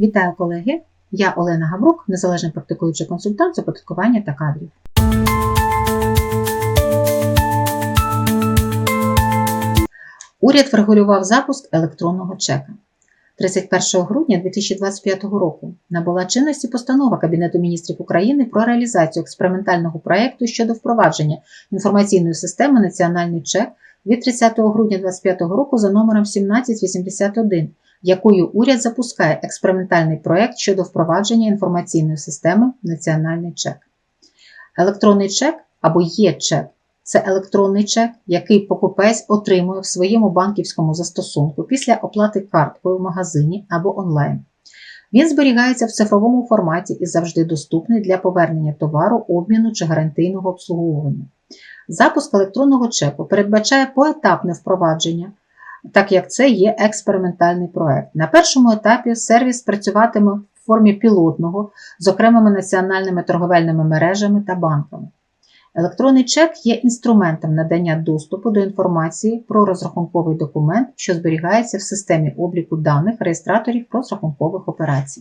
Вітаю колеги! Я Олена Гаврук, незалежний практикуючий консультант з оподаткування та кадрів. Уряд врегулював запуск електронного чека. 31 грудня 2025 року набула чинності постанова Кабінету міністрів України про реалізацію експериментального проєкту щодо впровадження інформаційної системи Національний чек від 30 грудня 2025 року за номером 1781, якою уряд запускає експериментальний проєкт щодо впровадження інформаційної системи Національний чек. Електронний чек або є-чек це електронний чек, який покупець отримує в своєму банківському застосунку після оплати карткою в магазині або онлайн. Він зберігається в цифровому форматі і завжди доступний для повернення товару, обміну чи гарантійного обслуговування. Запуск електронного чеку передбачає поетапне впровадження, так як це є експериментальний проект. На першому етапі сервіс працюватиме в формі пілотного з окремими національними торговельними мережами та банками. Електронний чек є інструментом надання доступу до інформації про розрахунковий документ, що зберігається в системі обліку даних реєстраторів розрахункових операцій.